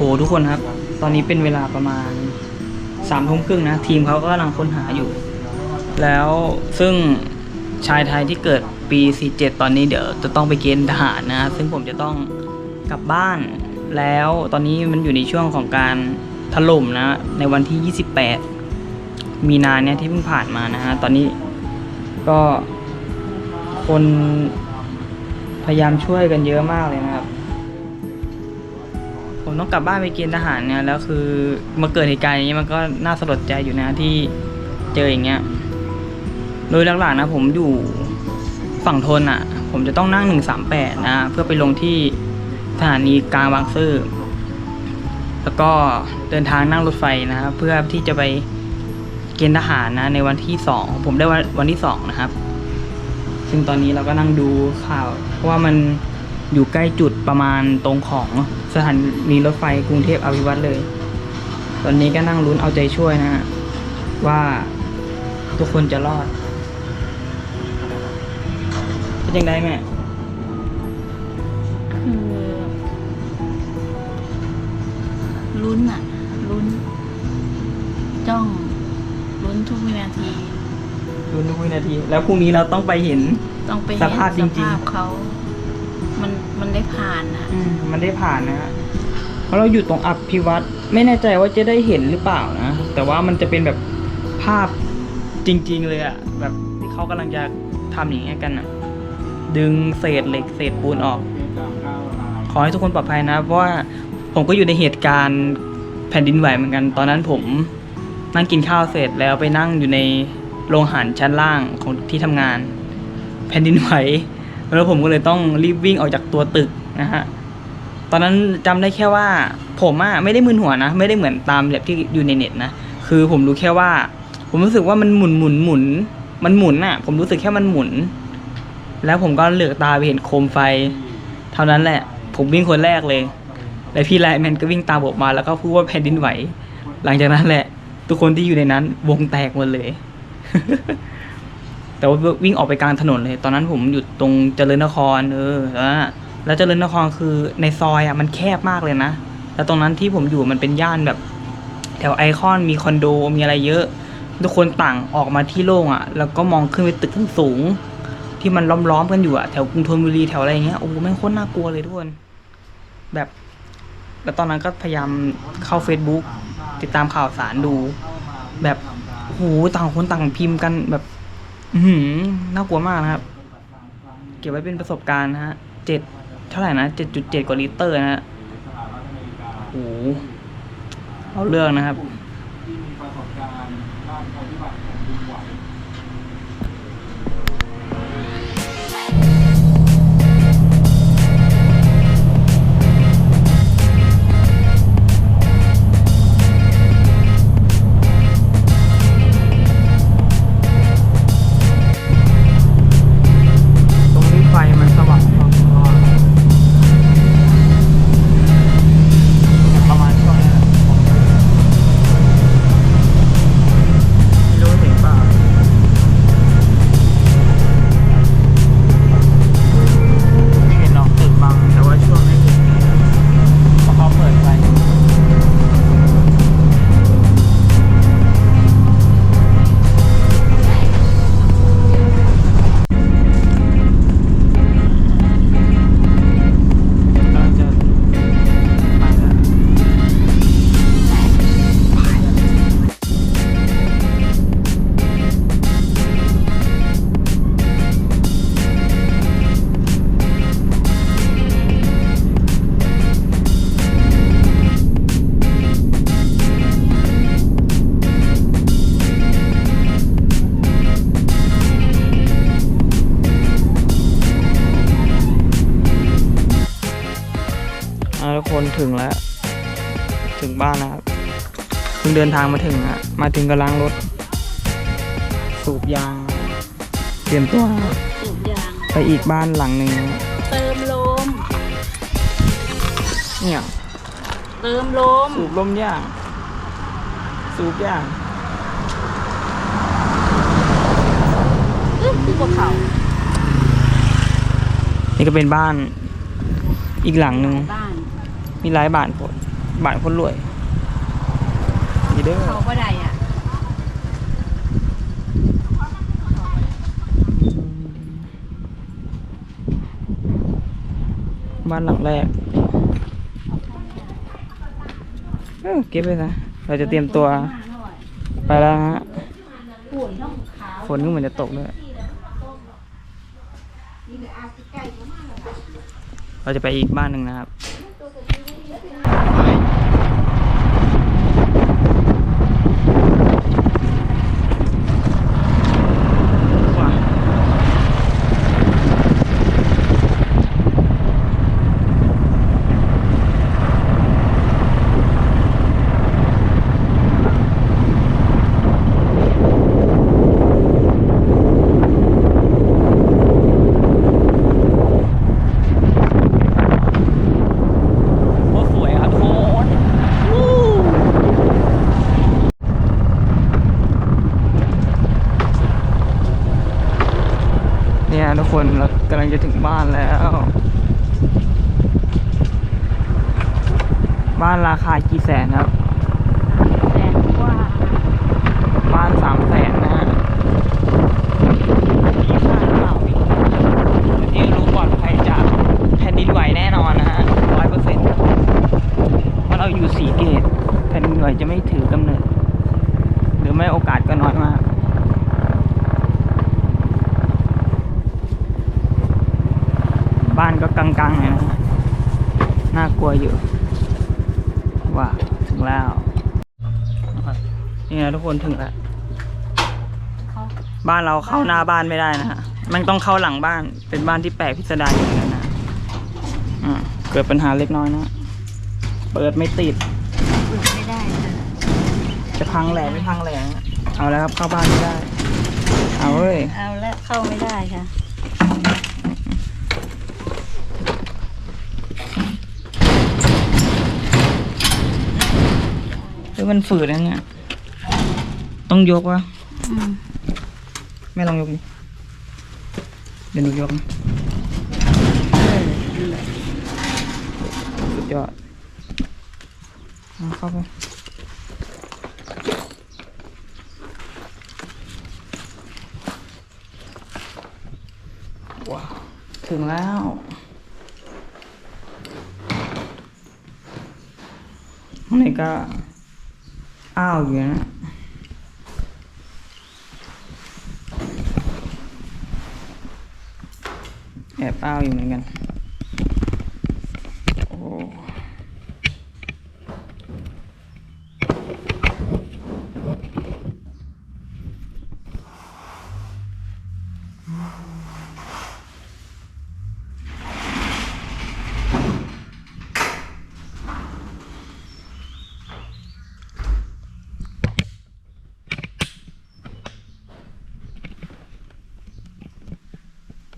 หทุกคนครับ ตอนนี้เป็นเวลาประมาณสามทุ่มครึ่งนะ ทีมเขาก็กำลังค้นหาอยู่ แล้วซึ่งชายไทยที่เกิดปี 47 ตอนนี้เดี๋ยวจะต้องไปเกณฑ์ทหารนะ ซึ่งผมจะต้องกลับบ้าน แล้วตอนนี้มันอยู่ในช่วงของการถล่มนะ ในวันที่ 28 มีนาเนี่ยที่เพิ่งผ่านมานะฮะ ตอนนี้ก็คนพยายามช่วยกันเยอะมากเลยนะครับ ผมต้องกลับบ้านไปเกณฑ์ทหารเนี่ยแล้วคือมาเกิดเหตุการณ์อย่างนี้มันก็น่าสลดใจอยู่นะที่เจออย่างเงี้ย โดยหลักๆนะ ผมอยู่ฝั่งทนอะ ผมจะต้องนั่ง138นะเพื่อไปลงที่สถานีกลางบางซื่อแล้วก็เดินทางนั่งรถไฟนะครับเพื่อที่จะไปเกณฑ์ทหารนะ ในวันที่2ผมได้วันวันที่2นะครับ ซึ่งตอนนี้เราก็นั่งดูข่าว เพราะว่ามันอยู่ใกล้จุดประมาณตรงของ สถานีรถไฟกรุงเทพอภิวัตรเลย ตอนนี้ก็นั่งลุ้นเอาใจช่วยนะฮะว่าทุกคนจะรอดเป็นยังไงแม่คือลุ้นอะลุ้น จ้องลุ้นทุกวินาทีลุ้นทุกวินาที แล้วพรุ่งนี้เราต้องไปเห็นต้องไปสเห็นภาพจริงๆสภาพเขา มันมันได้ผ่านอะอืมมันได้ผ่านนะฮะเพราะเราอยู่ตรงอัพพิวัตรไม่แน่ใจว่าจะได้เห็นหรือเปล่านะ แต่ว่ามันจะเป็นแบบภาพจริง ๆ เลยอะแบบที่เขากำลังจะทำอย่างเงี้ยกันอะดึงเศษเหล็กเศษปูนออก ขอให้ทุกคนปลอดภัยนะ เพราะว่าผมก็อยู่ในเหตุการณ์แผ่นดินไหวเหมือนกัน ตอนนั้นผมนั่งกินข้าวเสร็จแล้วไปนั่งอยู่ในโรงอาหารชั้นล่างของที่ทำงาน แผ่นดินไหว แล้วผมก็เลยต้องรีบวิ่งออกจากตัวตึกนะฮะตอนนั้นจำได้แค่ว่า ผมอะไม่ได้มึนหัวนะ ไม่ได้เหมือนตามแบบที่อยู่ในเน็ตนะคือผมรู้แค่ว่า ผมรู้สึกว่ามันหมุนหมุนหมุน มันหมุนอะผมรู้สึกแค่มันหมุน แล้วผมก็เหลือกตาไปเห็นโคมไฟ เท่านั้นแหละ ผมวิ่งคนแรกเลยแล้วพี่ไลแมนก็วิ่งตามผมมาแล้วก็พูดว่าแผ่นดินไหว หลังจากนั้นแหละ ทุกคนที่อยู่ในนั้น วงแตกหมดเลย แต่ว่าวิ่งออกไปกลางถนนเลย ตอนนั้นผมอยู่ตรงเจริญนคร เออ แล้วนะแล้วเจริญนครคือในซอยอะมันแคบมากเลยนะ แล้วตรงนั้นที่ผมอยู่มันเป็นย่านแบบ แถวไอคอนมีคอนโดมีอะไรเยอะ ทุกคนต่างออกมาที่โล่งอะ แล้วก็มองขึ้นไปตึกสูง ที่มันล้อมๆกันอยู่อะแถวกรุงธนบุรีแถวอะไรอย่างเงี้ย โอ้โหแม่งโคตรน่ากลัวเลยทุกคน แบบ แล้วตอนนั้นก็พยายามเข้า Facebook ติดตามข่าวสารดู แบบโอ้โหต่างคนต่างพิมพ์กันแบบ หืมน่ากลัวมากนะครับ เก็บไว้เป็นประสบการณ์นะฮะเจ็ดเท่าไหร่นะเจ็ดจุดเจ็ดกว่าลิตรนะฮะโอ้โหเอาเรื่องนะครับ เพิ่งเดินทางมาถึงฮะมาถึงก็ล้างรถ สูบยาง เตรียมตัวสูบยาง ไปอีกบ้านหลังหนึ่งเติมลม เนี่ยเติมลม สูบลมย่าง สูบย่างอื้อคือภูเขา นี่ก็เป็นบ้าน อีกหลังหนึ่ง บ้าน มีหลายบ้านพดบ้านคนรวยนี่เด้อเขาก็ได้อะบ้านหลังแรกเออเก็บไปนะเราจะเตรียมตัวไปแล้วฮะฝุ่นต้องขาวฝนก็เหมือนจะตกด้วยเราจะไปอีกบ้านหนึ่งนะครับ ว้าวโคตรสวยครับทุกคนวู้เนี่ยทุก คนเรากำลังจะถึงบ้านแล้ว บ้านราคากี่แสนครับ แสนกว่า บ้านสามแสนนะฮะที่บ้านเปล่าอีกที่รู้ปลอดภัยจากแผ่นดินไหวแน่นอนนะฮะร้อยเปอร์เซ็นต์เพราะเราอยู่สีเกตแผ่นดินไหวจะไม่ถือกำเนิด หรือไม่โอกาสก็น้อยมาก บ้านก็กังๆเลยนะฮะ น่ากลัวอยู่ ว่าถึงแล้ว นี่นะทุกคนถึงแล้วเขาบ้านเราเข้าหน้าบ้านไม่ได้นะฮะมันต้องเข้าหลังบ้านเป็นบ้านที่แปลกพิสดารอย่างนั้นนะอ่าเกิดปัญหาเล็กน้อยนะเปิดไม่ติดอุ่นไม่ได้ค่ะจะพังแหล่ไม่พังแหล่เอาแล้วครับเข้าบ้านไม่ได้ เอาเว้ยเอาละเข้าไม่ได้ค่ะเฮ้ยมันฝืดนะเนี่ย ต้องยกวะอืมไม่ลองยกดิเดี๋ยวหนูยกนะสุดยอดเอาเข้าไปว้าวถึงแล้วข้างในก็อ้าวอยู่นะ แอบอ้าวอยู่เหมือนกันโอ้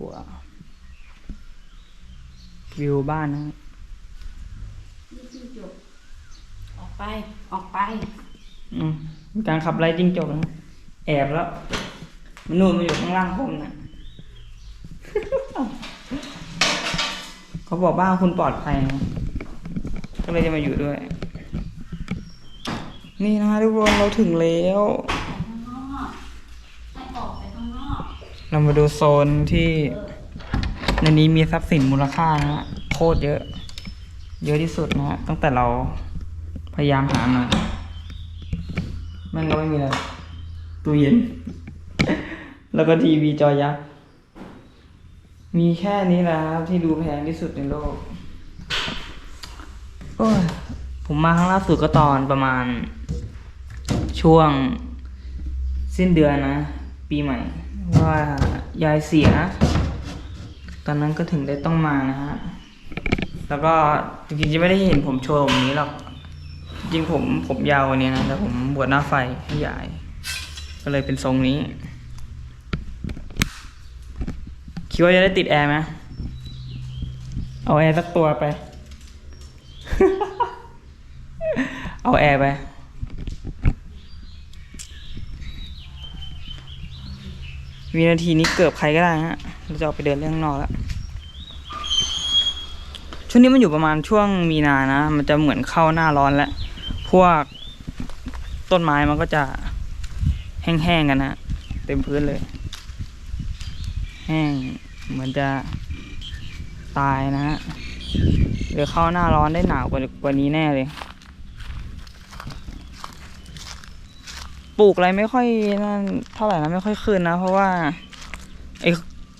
ว้า ววิวบ้านนะออกไป ออกไป อืมมีการขับไล่จิ้งจกนะแอบแล้ว มันนู่นมันอยู่ข้างล่างผมนะเขาบอกบ้านคุณปลอดภัยนะก็เลยจะมาอยู่ด้วย นี่นะทุกคนเราถึงแล้วข้างนอกให้ออกไปข้างนอก เรามาดูโซนที่ ในนี้มีทรัพย์สินมูลค่านะฮะโคตรเยอะ เยอะที่สุดนะฮะตั้งแต่เราพยายามหามาแม่งก็ไม่มีอะไรตู้เย็น แล้วก็ทีวีจอยักษ์มีแค่นี้แหละครับที่ดูแพงที่สุดในโลก โอ้ยผมมาครั้งล่าสุดก็ตอนประมาณ ช่วงสิ้นเดือนนะ ปีใหม่ว่ายายเสีย ตอนนั้นก็ถึงได้ต้องมานะฮะ แล้วก็จริงๆจะไม่ได้เห็นผมโชว์แบบนี้หรอก จริงผมผมยาวกวันนี้นะแต่ผมบวชหน้าไฟให้ยายก็เลยเป็นทรงนี้ คิดว่าจะได้ติดแอร์ไหมเอาแอร์สักตัวไป เอาแอร์ไปวินาทีนี้เกือบใครก็ได้ฮะ เราจะออกไปเดินเรื่องนอกแล้วช่วงนี้มันอยู่ประมาณช่วงมีนานะ มันจะเหมือนเข้าหน้าร้อนแล้ว พวกต้นไม้มันก็จะแห้งๆกันนะเต็มพื้นเลย แห้งเหมือนจะตายนะฮะเดี๋ยวเข้าหน้าร้อนได้หนาวกว่านี้แน่เลย ปลูกอะไรไม่ค่อยนั่นเท่าไหร่นะไม่ค่อยขึ้นนะ เพราะว่าไอ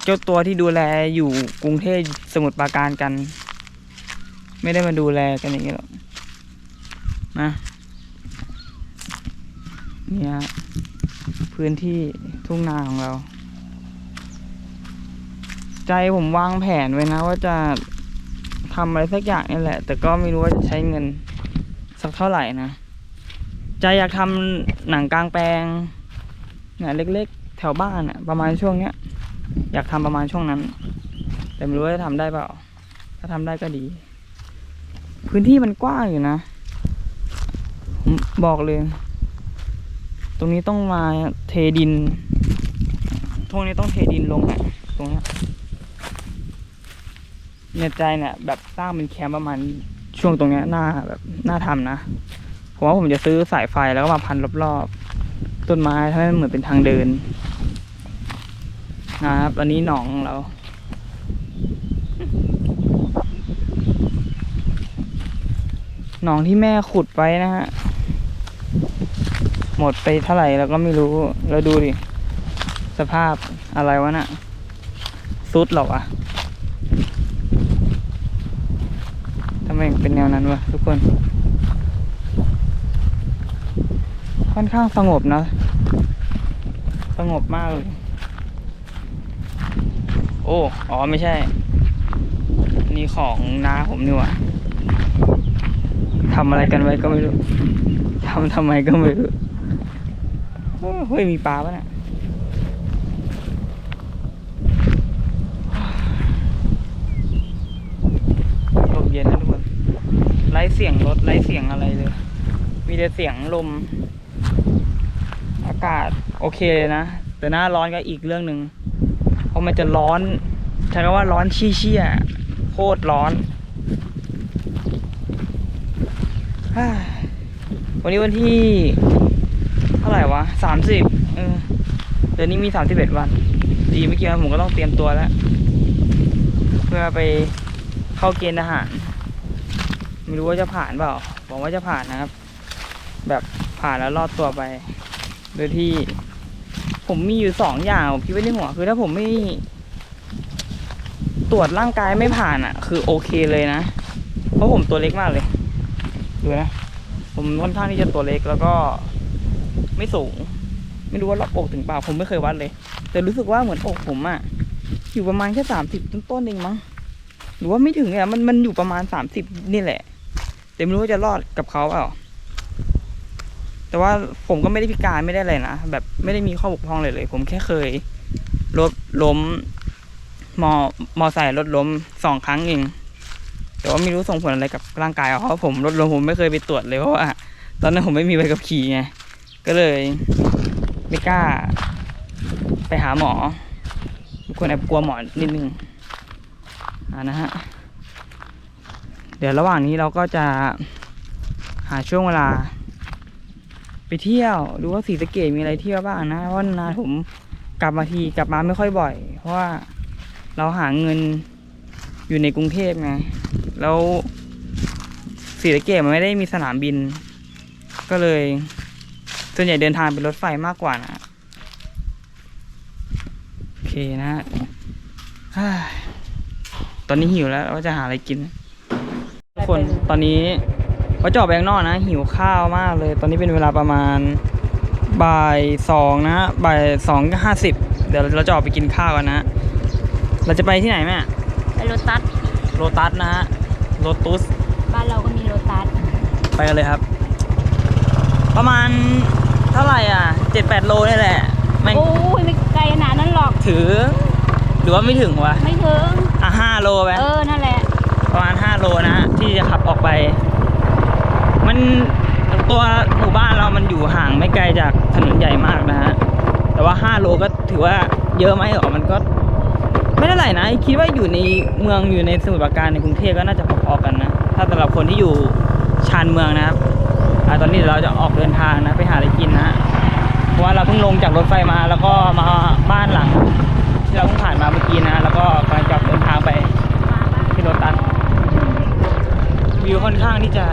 เจ้าตัวที่ดูแลอยู่กรุงเทพสมุทรปราการกัน ไม่ได้มาดูแลกันอย่างนี้หรอกนะเนี่ยพื้นที่ทุ่งนาของเรา ใจผมวางแผนไว้นะ ว่าจะทำอะไรสักอย่างนี่แหละ แต่ก็ไม่รู้ว่าจะใช้เงินสักเท่าไหร่นะ ใจอยากทำหนังกลางแปลงเนี่ยเล็กๆ แถวบ้านอะประมาณช่วงเนี้ย อยากทำประมาณช่วงนั้น แต่ไม่รู้ว่าจะทำได้เปล่า ถ้าทำได้ก็ดี พื้นที่มันกว้างอยู่นะผมบอกเลย ตรงนี้ต้องมาเทดินตรงนี้ต้องเทดินลงอะตรงเนี้ยเนี่ยใจเนี่ยแบบสร้างเป็นแคมป์ประมาณช่วงตรงเนี้ยน่าแบบน่าทำนะผมว่าผมจะซื้อสายไฟแล้วก็มาพันรอบๆต้นไม้ให้มันเหมือนเป็นทางเดิน ครับ อันนี้หนองเรา หนองที่แม่ขุดไว้นะฮะ หมดไปเท่าไหร่เราก็ไม่รู้ แล้วดูดิ สภาพอะไรวะน่ะซุดหรอวะทำไมเป็นแนวนั้นวะทุกคน ค่อนข้างสงบนะ สงบมากเลย โอ้ อ๋อ ไม่ใช่ นี่ของน้าผมนี่หว่าทำอะไรกันไว้ก็ไม่รู้ทำทำไมก็ไม่รู้เฮ้ย มีปลาปะเนี่ยลมเย็นนะทุกคน ไร้เสียงรถ ไร้เสียงอะไรเลย มีแต่เสียงลม อากาศโอเคเลยนะ แต่หน้าร้อนก็อีกเรื่องหนึ่ง เพราะมันจะร้อนใช้คำว่าร้อนชี้เชี่ยโคตรร้อน วันนี้วันที่เท่าไหร่วะสามสิบเออเดือนนี้มีสามสิบเอ็ดวัน ดีไม่กี่วันผมก็ต้องเตรียมตัวแล้ว เพื่อไปเข้าเกณฑ์ทหาร ไม่รู้ว่าจะผ่านเปล่าหวังว่าจะผ่านนะครับ แบบผ่านแล้วรอดตัวไป โดยที่ ผมมีอยู่สองอย่างผมคิดไว้ในหัวคือถ้าผมไม่ ตรวจร่างกายไม่ผ่านอะ คือโอเคเลยนะ เพราะผมตัวเล็กมากเลยดูนะผมค่อนข้างที่จะตัวเล็กแล้วก็ ไม่สูง ไม่รู้ว่ารอบอกถึงเปล่าผมไม่เคยวัดเลย แต่รู้สึกว่าเหมือนอกผมอะอยู่ประมาณแค่สามสิบต้นๆเองมั้งหรือว่าไม่ถึงเนี่ยมันมันอยู่ประมาณสามสิบนี่แหละแต่ไม่รู้ว่าจะรอดกับเขาเปล่า แต่ว่าผมก็ไม่ได้พิการไม่ได้อะไรนะแบบไม่ได้มีข้อบกพร่องเลยเลย ผมแค่เคยรถล้ม มอมอใส่รถล้มสองครั้งเองแต่ว่าไม่รู้ส่งผลอะไรกับร่างกายเพราะผมรถล้มผมไม่เคยไปตรวจเลยเพราะว่าตอนนั้นผมไม่มีใบขับขี่ไงก็เลยไม่กล้า ไปหาหมอทุกคนแอบกลัวหมอนิดนึงอ่านะฮะเดี๋ยวระหว่างนี้เราก็จะหาช่วงเวลา ไปเที่ยว ดูว่าสีสะเกตมีอะไรเที่ยวบ้างนะ เพราะว่านานผมกลับมาทีกลับมาไม่ค่อยบ่อย เพราะว่าเราหาเงินอยู่ในกรุงเทพไง แล้วสีสะเกตมันไม่ได้มีสนามบิน ก็เลย ส่วนใหญ่เดินทางเป็นรถไฟมากกว่านะ โอเคนะตอนนี้หิวแล้วว่าจะหาอะไรกิน ทุกคนตอนนี้ ว่าจะออกไปข้างนอกนะ หิวข้าวมากเลย ตอนนี้เป็นเวลาประมาณบ่ายสองนะบ่ายสองห้าสิบเดี๋ยวเราจะออกไปกินข้าวกันนะ เราจะไปที่ไหนแม่ไปโรตัสโรตัสนะฮะโรตุสบ้านเราก็มีโรตัสไปกันเลยครับ ประมาณเท่าไหร่อะเจ็ดแปดโลนี่แหละไม่งโอ้ยไม่ไกลขนาดนั้นหรอกถือ หรือว่าไม่ถึงวะไม่ถึงอะห้าโลไปเออนั่นแหละประมาณ5โลนะฮะที่จะขับออกไป มันตัวหมู่บ้านเรามันอยู่ห่างไม่ไกลจากถนนใหญ่มากนะฮะ แต่ว่า 5 โลก็ถือว่าเยอะไหมหรอมันก็ ไม่เท่าไหร่นะ คิดว่าอยู่ในเมืองอยู่ในสมุทรปราการในกรุงเทพก็น่าจะพอๆกันนะ ถ้าสำหรับคนที่อยู่ชานเมืองนะครับอตอนนี้เดี๋ยวเราจะออกเดินทางนะไปหาอะไรกินนะ เพราะว่าเราเพิ่งลงจากรถไฟมาแล้วก็มาบ้านหลังที่เราเพิ่งผ่านมาเมื่อกี้นะ แล้วก็กำลังจะออกเดินทางไปที่รถตัสวิวค่อนข้างที่จะ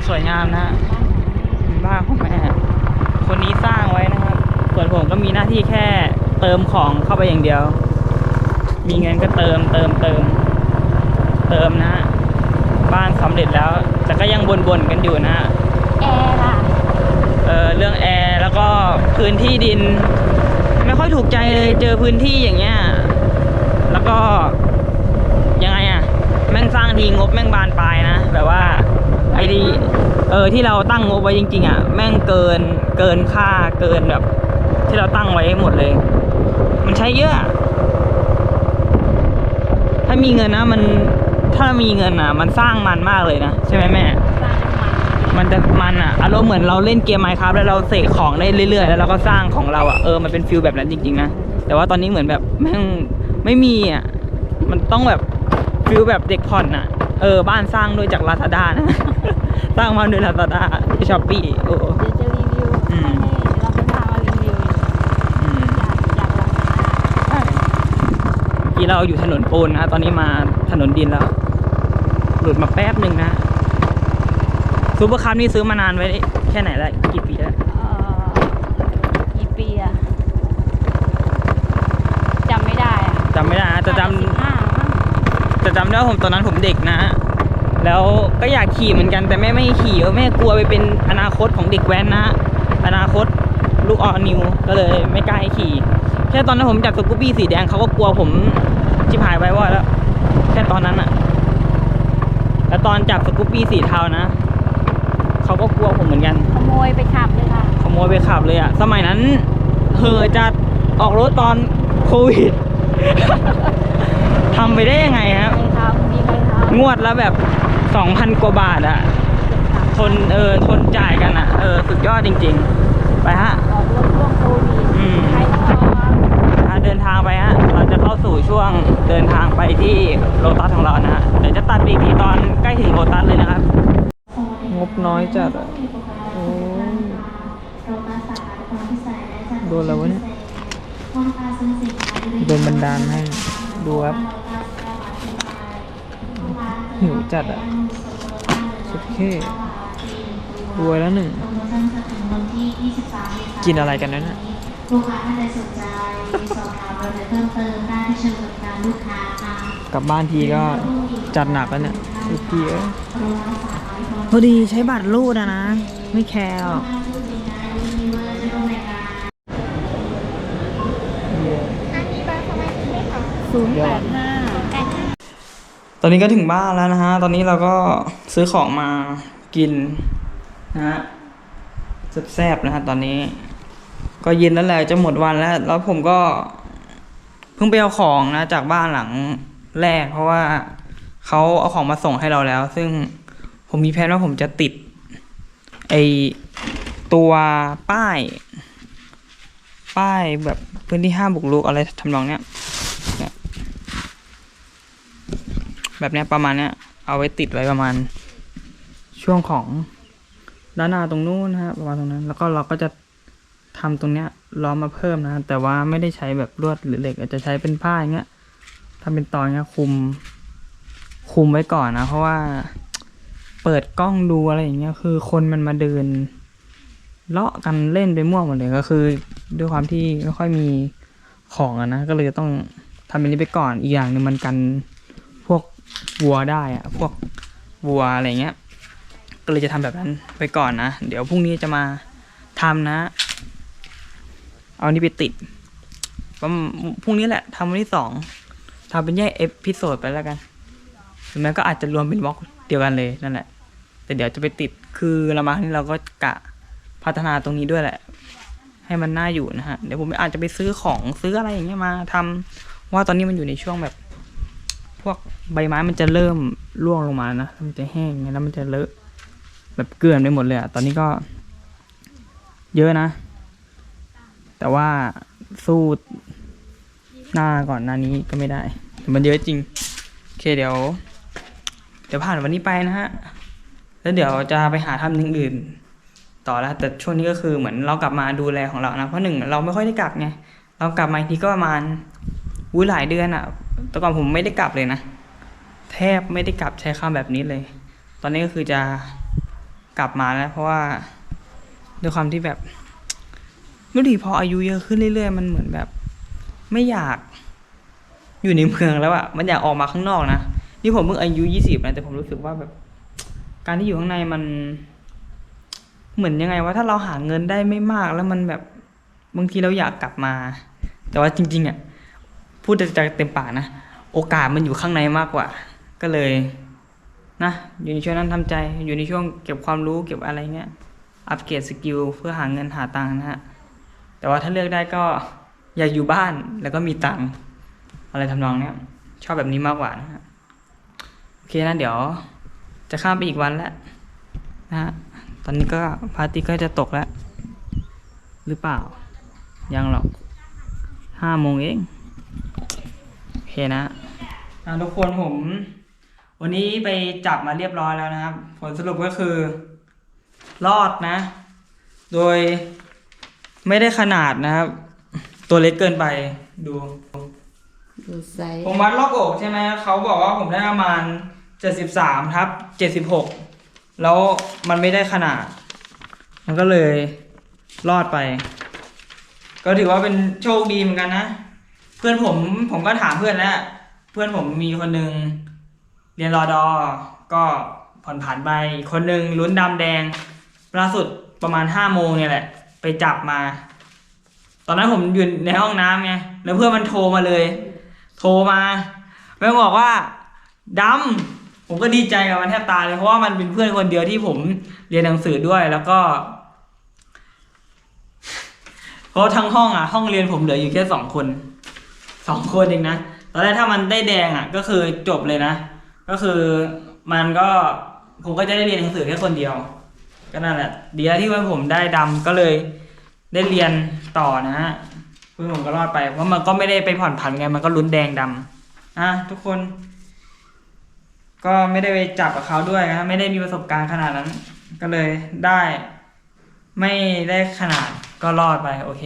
ส วยงามนะเป็นบ้านของแม่คนนี้สร้างไว้นะครับ ส่วนผมก็มีหน้าที่แค่เติมของเข้าไปอย่างเดียว มีเงินก็เติมเติมเติม เติมนะฮะบ้านสำเร็จแล้ว แต่ก็ยังบ่นๆกันอยู่นะฮะแอร์ล่ะเออเรื่องแอร์แล้วก็พื้นที่ดิน ไม่ค่อยถูกใจเลยเจอพื้นที่อย่างเงี้ยแล้วก็ยังไงอะแม่งสร้างทีงบแม่งบานปลายนะแบบว่าไอ้ที่เออที่เราตั้งงบไว้จริง ๆ อะ แม่งเกินเกินค่าเกินแบบ ที่เราตั้งไว้หมดเลย มันใช้เยอะอะถ้ามีเงินนะมันถ้ามีเงินอะ มันสร้างมันมากเลยนะใช่ไหมแม่สร้างมันมันจะมันอะอารมณ์เหมือนเราเล่นเกมไมค์ครับแล้วเราเสกของได้เรื่อยๆ แล้วเราก็สร้างของเราอะเออมันเป็นฟิลแบบนั้นจริงๆนะแต่ว่าตอนนี้เหมือนแบบแม่งไม่มีอะมันต้องแบบฟิลแบบเด็กผ่อนอะ เออบ้านสร้างด้วยจากลาซาด้านะ สร้างมาด้วยลาซาด้าที่ช้อปปี้โอ้เดี๋ยวจะรีวิวอืมให้เราไปพามารีวิวอืมอยากอยากลองใช่เมื่อกี้เราอยู่ถนนปูนนะ ตอนนี้มาถนนดินแล้ว หลุดมาแป๊บหนึ่งนะซูเปอร์คัพนี่ซื้อมานานไว้แค่ไหนแล้วกี่ปีแล้วเอ่อกี่ปีอะจำไม่ได้อะจำไม่ได้นะแต่จำสิบห้ามั้ง แต่จำได้ว่าผมตอนนั้นผมเด็กนะ แล้วก็อยากขี่เหมือนกันแต่แม่ไม่ให้ขี่เพราะแม่กลัวไปเป็นอนาคตของเด็กแว้นนะอนาคตลูกออนิวก็เลยไม่กล้าให้ขี่แค่ตอนนั้นผมจับสกูปปี้สีแดงเขาก็กลัวผมชิบหายไปว่าแล้วแค่ตอนนั้นอะแล้วตอนจับสกูปปี้สีเทานะเขาก็กลัวผมเหมือนกัน ขโมยไปขับเลยค่ะขโมยไปขับเลยอะสมัยนั้นเหอจะออกรถตอนโควิดทำไปได้ยังไงครับใครทำมีใครทำงวดละแบบ สองพันกว่าบาทอะทนเออทนจ่ายกันอะเออสุดยอดจริง ๆ ไปฮะออกรถช่วงโควิดอืมใครต้อเดินทางไปฮะ เราจะเข้าสู่ช่วงเดินทางไปที่โลตัสของเรานะฮะ เดี๋ยวจะตัดปอีกทีตอนใกล้ถึงโลตัสเลยนะครับ งบน้อยจัดอะโอ้ยโดนแล้ววะเนี่ยโดนบันดาลให้ ดูครับ หิวจัดอะสุดเท่รวยแล้วหนึ่ง กินอะไรกันนั้นอะลูกค้าท่านใดสนใจสอบถามรายละเอียดเพิ่มเติมได้ที่เชิญบริการลูกค้าค่ะกลับบ้านทีก็จัดหนักแล้วเนี่ยทุกทีเอ้ยพอดีใช้บัตรรูดอะนะ ไม่แคร์หรอกศูนย์แปดห้า ตอนนี้ก็ถึงบ้านแล้วนะฮะ ตอนนี้เราก็ซื้อของมากินนะฮะแซ่บๆนะฮะตอนนี้ ก็เย็นแล้วแหละจะหมดวันแล้ว แล้วผมก็ เพิ่งไปเอาของนะ จากบ้านหลังแรก เพราะว่าเขาเอาของมาส่งให้เราแล้ว ซึ่งผมมีแผนว่าผมจะติด ไอตัวป้าย ป้ายแบบพื้นที่ห้ามบุกรุกอะไรทำนองเนี้ย แบบเนี้ยประมาณเนี้ยเอาไว้ติดไว้ประมาณ ช่วงของด้านหน้าตรงนู้นนะฮะประมาณตรงนั้น แล้วก็เราก็จะทำตรงเนี้ยล้อมมาเพิ่มนะ แต่ว่าไม่ได้ใช้แบบลวดหรือเหล็ก อาจจะใช้เป็นผ้าอย่างเงี้ยทำเป็นตอนเงี้ยคุม คุมไว้ก่อนนะ เพราะว่าเปิดกล้องดูอะไรอย่างเงี้ย คือคนมันมาเดินเลาะกันเล่นไปมั่วหมดเลยก็คือ ด้วยความที่ไม่ค่อยมีของอะนะ ก็เลยจะต้องทำเป็นนี้ไปก่อนอีกอย่างหนึ่งมันกัน วัวได้อะพวกวัวอะไรเงี้ย ก็เลยจะทำแบบนั้นไปก่อนนะ เดี๋ยวพรุ่งนี้จะมาทำนะ เอานี่ไปติดพรุ่งนี้แหละทำวันที่สองทำเป็นแยกเอพิโซดไปแล้วกันหรือแม้ก็อาจจะรวมเป็นวอล์กเดียวกันเลยนั่นแหละ แต่เดี๋ยวจะไปติดคือเรามาครั้งนี้เราก็กะพัฒนาตรงนี้ด้วยแหละ ให้มันน่าอยู่นะฮะ เดี๋ยวผมอาจจะไปซื้อของซื้ออะไรอย่างเงี้ยมาทำว่าตอนนี้มันอยู่ในช่วงแบบ พวกใบไม้มันจะเริ่มร่วงลงมานะ มันจะแห้งไงแล้วมันจะเลอะแบบเกลื่อนไปหมดเลยอะตอนนี้ก็ เยอะนะ แต่ว่าสู้หน้าก่อนหน้านี้ก็ไม่ได้แต่มันเยอะจริง โอเคเดี๋ยว เดี๋ยวผ่านวันนี้ไปนะฮะ แล้วเดี๋ยวจะไปหาทำอย่างอื่น ต่อแล้ว แต่ช่วงนี้ก็คือเหมือนเรากลับมาดูแลของเรานะ เพราะหนึ่งเราไม่ค่อยได้กลับไง เรากลับมาอีกทีก็ประมาณอุ้ยหลายเดือนอะแต่ก่อนผมไม่ได้กลับเลยนะ แทบไม่ได้กลับใช้คำแบบนี้เลย ตอนนี้ก็คือจะกลับมาแล้ว เพราะว่าด้วยความที่แบบไม่รู้ดิพออายุเยอะขึ้นเรื่อยๆ มันเหมือนแบบ ไม่อยากอยู่ในเมืองแล้วอะมันอยากออกมาข้างนอกนะ นี่ผมเพิ่งอายุยี่สิบนะแต่ผมรู้สึกว่าแบบ การที่อยู่ข้างในมัน เหมือนยังไงว่าถ้าเราหาเงินได้ไม่มากแล้วมันแบบบางทีเราอยากกลับมา แต่ว่าจริง ๆอะ พูดจากเต็มปากนะ โอกาสมันอยู่ข้างในมากกว่า ก็เลยนะอยู่ในช่วงนั้นทำใจ อยู่ในช่วงเก็บความรู้เก็บอะไรเงี้ย อัปเกรดสกิลเพื่อหาเงินหาตังค์นะฮะ แต่ว่าถ้าเลือกได้ก็อยากอยู่บ้านแล้วก็มีตังค์อะไรทำนองเนี้ย ชอบแบบนี้มากกว่านะฮะ โอเคนะเดี๋ยว จะข้ามไปอีกวันแล้วนะฮะ ตอนนี้ก็พาทิตย์ก็จะตกแล้ว หรือเปล่า ยังหรอกห้าโมงเอง โอเคนะอะทุกคนผม วันนี้ไปจับมาเรียบร้อยแล้วนะครับ ผลสรุปก็คือ รอดนะ โดยไม่ได้ขนาดนะครับ ตัวเล็กเกินไปดูดูไซส์ผมวัดรอบอกใช่ไหมเขาบอกว่าผมได้ประมาณเจ็ดสิบสามทับเจ็ดสิบหกแล้วมันไม่ได้ขนาด มันก็เลยรอดไป ก็ถือว่าเป็นโชคดีเหมือนกันนะ เพื่อนผมผมก็ถามเพื่อนแล้วเพื่อนผมมีคนหนึ่งเรียนรอดอก็ผ่อนผันไปคนหนึ่งลุ้นดำแดงล่าสุดประมาณห้าโมงเนี่ยแหละ ไปจับมา ตอนนั้นผมอยู่ในห้องน้ำไงแล้วเพื่อนมันโทรมาเลย โทรมาแม่งบอกว่าดำผมก็ดีใจกับมันแทบตายเลยเพราะว่ามันเป็นเพื่อนคนเดียวที่ผมเรียนหนังสือด้วยแล้วก็เพราะทั้งห้องอะ ห้องเรียนผมเหลืออยู่แค่สองคน สองคนเองนะตอนแรกถ้ามันได้แดงอะก็คือจบเลยนะ ก็คือมันก็ผมก็จะได้เรียนหนังสือแค่คนเดียว ก็นั่นแหละเดีแล้วที่ว่าผมได้ดำก็เลยได้เรียนต่อนะฮะเพื่อนผมก็รอดไปเพราะมันก็ไม่ได้ไปผ่อนผันไงมันก็ลุ้นแดงดำอะทุกคน ก็ไม่ได้ไปจับกับเขาด้วยนะไม่ได้มีประสบการณ์ขนาดนั้น ก็เลยได้ ไม่ได้ขนาดก็รอดไปโอเค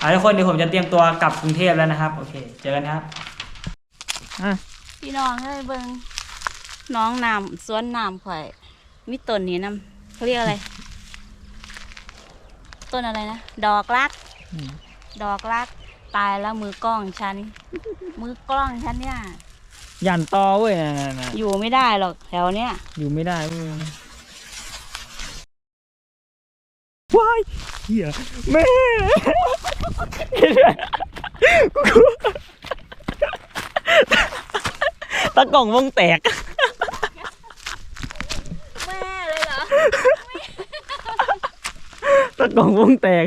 อาทุกคนเดี๋ยวผมจะเตรียมตัวกลับกรุงเทพแล้วนะครับ โอเค เจอกันนะครับอะพี่น้องเอ้ยเบิ่งน้องน้ำสวนน้ำข่อยมีต้นนี้นํเขาเรียกอะไร ต้นอะไรนะ ดอกรักอืมดอกรัก ตายแล้วมือกล้องฉัน มือกล้องฉันเนี่ย ยันตอเว้ยนั่นๆๆอยู่ไม่ได้หรอกแถวเนี้ย อยู่ไม่ได้เว้ยว้ายเหี้ยแม่กู ตะกล่องวงแตก แม่เลยเหรอ ตะกล่องวงแตก